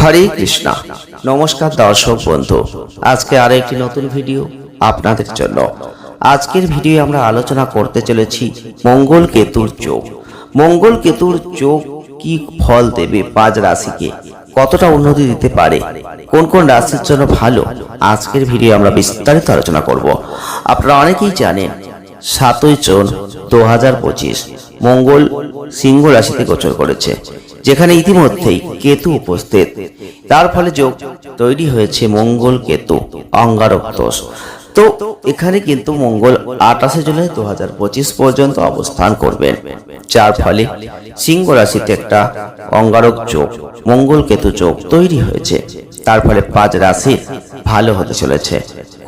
হরে কৃষ্ণা। নমস্কার দর্শক বন্ধু, আজকে আরও একটি নতুন ভিডিও আপনাদের জন্য। আজকের ভিডিও আমরা আলোচনা করতে চলেছি মঙ্গল কেতুর যোগ। মঙ্গল কেতুর যোগ কি ফল দেবে পাঁচ রাশিকে? কতটা উন্নতি দিতে পারে? কোন কোন রাশির জন্য ভালো? আজকের ভিডিও আমরা বিস্তারিত আলোচনা করব। আপনারা অনেকেই জানেন, সাতই জুন দু হাজার পঁচিশ মঙ্গল সিংহ রাশিতে গোচর করেছে। যেখানে ইতিমধ্যেই কেতু উপস্থিত। তার ফলে যোগ তৈরি হয়েছে মঙ্গল কেতু, অঙ্গারক দোষ। তো এখানে কিন্তু মঙ্গল আঠাশে জুলাই দু হাজার পঁচিশ পর্যন্ত অবস্থান করবেন যার ফলে সিংহ রাশিতে একটা অঙ্গারক যোগ, মঙ্গল কেতু যোগ তৈরি হয়েছে। তার ফলে পাঁচ রাশির ভালো হতে চলেছে।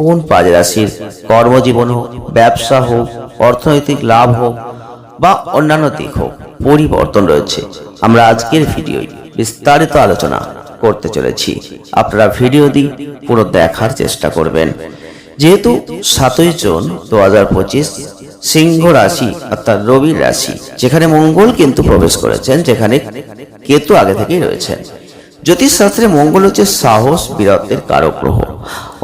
কোন পাঁচ রাশির? কর্মজীবন হোক ব্যবসা হোক, অর্থনৈতিক লাভ হোক বা অন্যান্য দিক হোক, পরিবর্তন রয়েছে। আমরা আজকের ভিডিওয় বিস্তারিত আলোচনা করতে চলেছি। আপনারা ভিডিও দিয়ে পুরো দেখার চেষ্টা করবেন। যেহেতু সাতই জুন দু হাজার পঁচিশ সিংহ রাশি অর্থাৎ রবি রাশি, যেখানে মঙ্গল কিন্তু প্রবেশ করেছেন, যেখানে কেতু আগে থেকেই রয়েছেন। জ্যোতিষশাস্ত্রে মঙ্গল হচ্ছে সাহস, বীরত্বের কারক গ্রহ।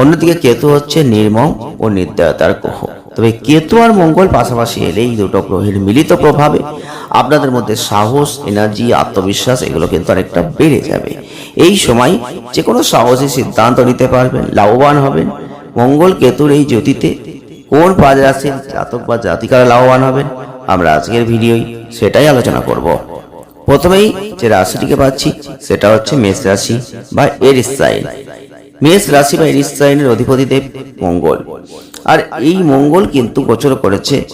অন্যদিকে কেতু হচ্ছে নির্মম ও নির্দয়তার গ্রহ। তবে কেতু আর মঙ্গল পাশাপাশি এলে এই দুটো গ্রহের মিলিত প্রভাবে আপনাদের মধ্যে সাহস এনার্জি আত্মবিশ্বাস, এগুলো কিন্তু অনেকটা বেড়ে যাবে। এই সময় যে কোনো সাহসী সিদ্ধান্ত নিতে পারবেন, লাভবান হবেন। মঙ্গল কেতুর এই জ্যোতিতে কোন পাঁচ রাশির জাতক বা জাতিকারা লাভবান হবেন, আমরা আজকের ভিডিওই সেটাই আলোচনা করব। প্রথমেই যে রাশিটিকে পাচ্ছি, সেটা হচ্ছে মেষ রাশি বা এর সাইন। মেষ রাশি বা এরিস সাইনের অধিপতি দেব মঙ্গল। আর এই মঙ্গল কিন্তু গোচর করেছে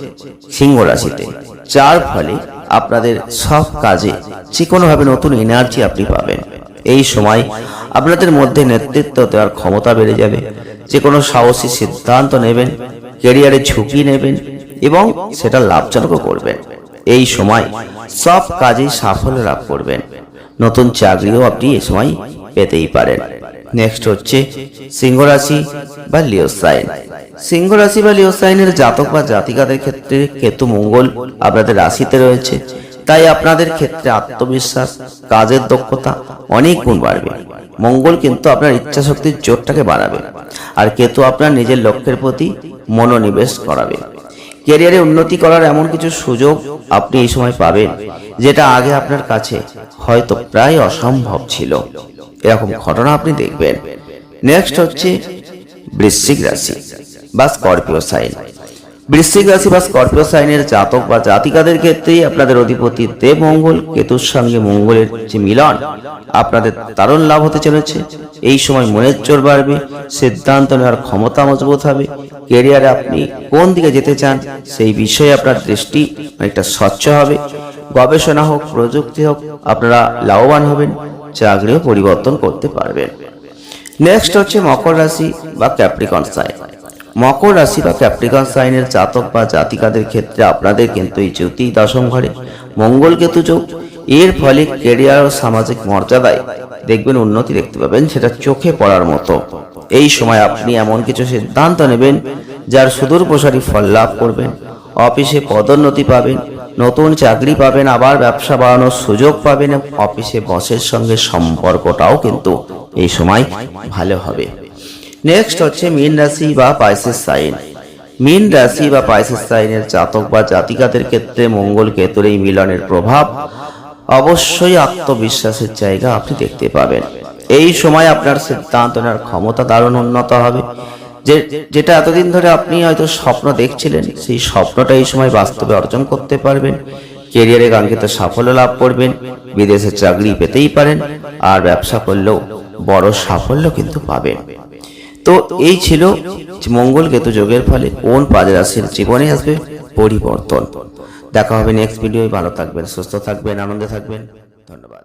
সিংহ রাশিতে। যার ফলে আপনাদের সব কাজে যে কোনোভাবে নতুন এনার্জি আপনি পাবেন। এই সময় আপনাদের মধ্যে নেতৃত্ব দেওয়ার ক্ষমতা বেড়ে যাবে। যে কোনো সাহসী সিদ্ধান্ত নেবেন ক্যারিয়ারে ঝুঁকি নেবেন এবং সেটা লাভজনকও করবেন। এই সময় সব কাজে সাফল্য লাভ করবেন। নতুন চাকরিও আপনি এই সময় পেতেই পারেন। নেক্সট হচ্ছে সিংহ রাশি বা লিও সাইন সিংহ রাশি বা লিও সাইনের জাতক বা জাতিকাদের ক্ষেত্রে কেতু, মঙ্গল আপনাদের রাশিতে রয়েছে। তাই আপনাদের ক্ষেত্রে আত্মবিশ্বাস, কাজের দক্ষতা অনেক গুণ বাড়বে। মঙ্গল কিন্তু আপনার ইচ্ছা শক্তির জোরটাকে বাড়াবে। আর কেতু আপনার নিজের লক্ষ্যের প্রতি মনোনিবেশ করাবে। ক্যারিয়ারে উন্নতি করার এমন কিছু সুযোগ আপনি এই সময় পাবেন, যেটা আগে আপনার কাছে হয়তো প্রায় অসম্ভব ছিল। এরকম ঘটনা আপনি দেখবেন। নেক্সট হচ্ছে বৃশ্চিক রাশি বা স্করপিও সাইন বৃশ্চিক রাশি বা স্করপিও সাইনের জাতক বা জাতিকাদের ক্ষেত্রেই আপনাদের অধিপতি দেব মঙ্গল, কেতুর সঙ্গে মঙ্গলের যে মিলন, আপনাদের দারুণ লাভ হতে চলেছে। এই সময় মনের জোর বাড়বে, সিদ্ধান্ত নেওয়ার ক্ষমতা মজবুত হবে। কেরিয়ারে আপনি কোন দিকে যেতে চান, সেই বিষয়ে আপনার দৃষ্টি অনেকটা স্বচ্ছ হবে। গবেষণা হোক, প্রযুক্তি হোক, আপনারা লাভবান হবেন। চাকরিও পরিবর্তন করতে পারবেন নেক্সট হচ্ছে মকর রাশি বা ক্যাপ্রিকন সাইন মকর রাশি বা ক্যাপ্রিকন সাইনের জাতক বা জাতিকাদের ক্ষেত্রে আপনাদের কিন্তু এই জ্যোতি দশম ঘরে, মঙ্গল কেতু যোগ, এর ফলে কেরিয়ার ও সামাজিক মর্যাদায় দেখবেন উন্নতি দেখতে পাবেন, সেটা চোখে পড়ার মতো। এই সময় আপনি এমন কিছু সিদ্ধান্ত নেবেন, যার সুদূর প্রসারী ফল লাভ করবেন, অফিসে পদোন্নতি পাবেন নতুন চাকরি পাবেন, আবার ব্যবসা বাড়ানোর সুযোগ পাবেন, অফিসে বসের সঙ্গে সম্পর্কটাও কিন্তু এই সময় ভালো হবে। নেক্সট হচ্ছে মীন রাশি বা পাইসেস সাইন মীন রাশি বা পাইসেস সাইনের জাতক বা জাতিকাদের ক্ষেত্রে মঙ্গল কেতুর এই মিলনের প্রভাব অবশ্যই আত্মবিশ্বাসের জায়গা আপনি দেখতে পাবেন। এই সময় আপনার সিদ্ধান্ত নেওয়ার ক্ষমতা দারুণ উন্নত হবে। যে যেটা এতদিন ধরে আপনি হয়তো স্বপ্ন দেখছিলেন, সেই স্বপ্নটা এই সময় বাস্তবে অর্জন করতে পারবেন কেরিয়ারে কাঙ্ক্ষিত সাফল্য লাভ করবেন, বিদেশে চাকরি পেতেই পারেন, আর ব্যবসা করলেও বড় সাফল্য কিন্তু পাবেন। তো এই ছিল মঙ্গল কেতু যোগের ফলে কোন পাঁচ জীবনে আসবে পরিবর্তন। দেখা হবে নেক্সট ভিডিও ভালো থাকবেন, সুস্থ থাকবেন, আনন্দে থাকবেন। ধন্যবাদ।